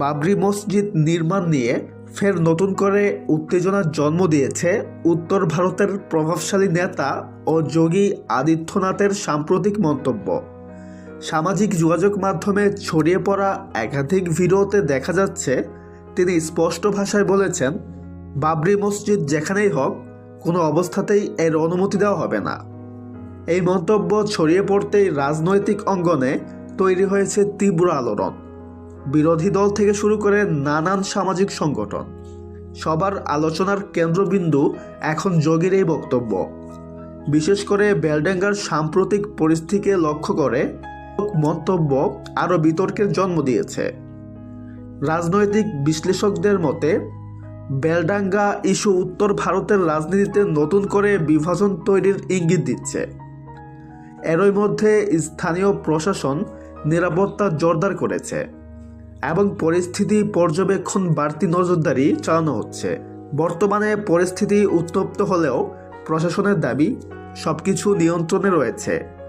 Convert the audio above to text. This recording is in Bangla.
বাবরি মসজিদ নির্মাণ নিয়ে ফের নতুন করে উত্তেজনার জন্ম দিয়েছে উত্তর ভারতের প্রভাবশালী নেতা ও যোগী আদিত্যনাথের সাম্প্রতিক মন্তব্য। সামাজিক যোগাযোগ মাধ্যমে ছড়িয়ে পড়া একাধিক ভিডিওতে দেখা যাচ্ছে, তিনি স্পষ্ট ভাষায় বলেছেন, বাবরি মসজিদ যেখানেই হোক, কোনো অবস্থাতেই এর অনুমতি দেওয়া হবে না। এই মন্তব্য ছড়িয়ে পড়তেই রাজনৈতিক অঙ্গনে তৈরি হয়েছে তীব্র আলোড়ন। বিরোধী দল থেকে শুরু করে নানান সামাজিক সংগঠন। সবার আলোচনার কেন্দ্রবিন্দু এখন যোগীর এই বক্তব্য। বিশেষ করে বেলডেঙ্গার সাম্প্রতিক পরিস্থিতিকে লক্ষ্য করে মন্তব্য আরও বিতর্কের জন্ম দিয়েছে। রাজনৈতিক বিশ্লেষকদের মতে, বেলডাঙ্গা ইস্যু উত্তর ভারতের রাজনীতিতে নতুন করে বিভাজন তৈরির ইঙ্গিত দিচ্ছে। এরই মধ্যে স্থানীয় প্রশাসন নিরাপত্তা জোরদার করেছে। এবং পরিস্থিতি পর্যবেক্ষণ বাড়তি নজরদারি চালানো হচ্ছে। বর্তমানে পরিস্থিতি উত্তপ্ত হলেও প্রশাসনের দাবি, সবকিছু নিয়ন্ত্রণে রয়েছে।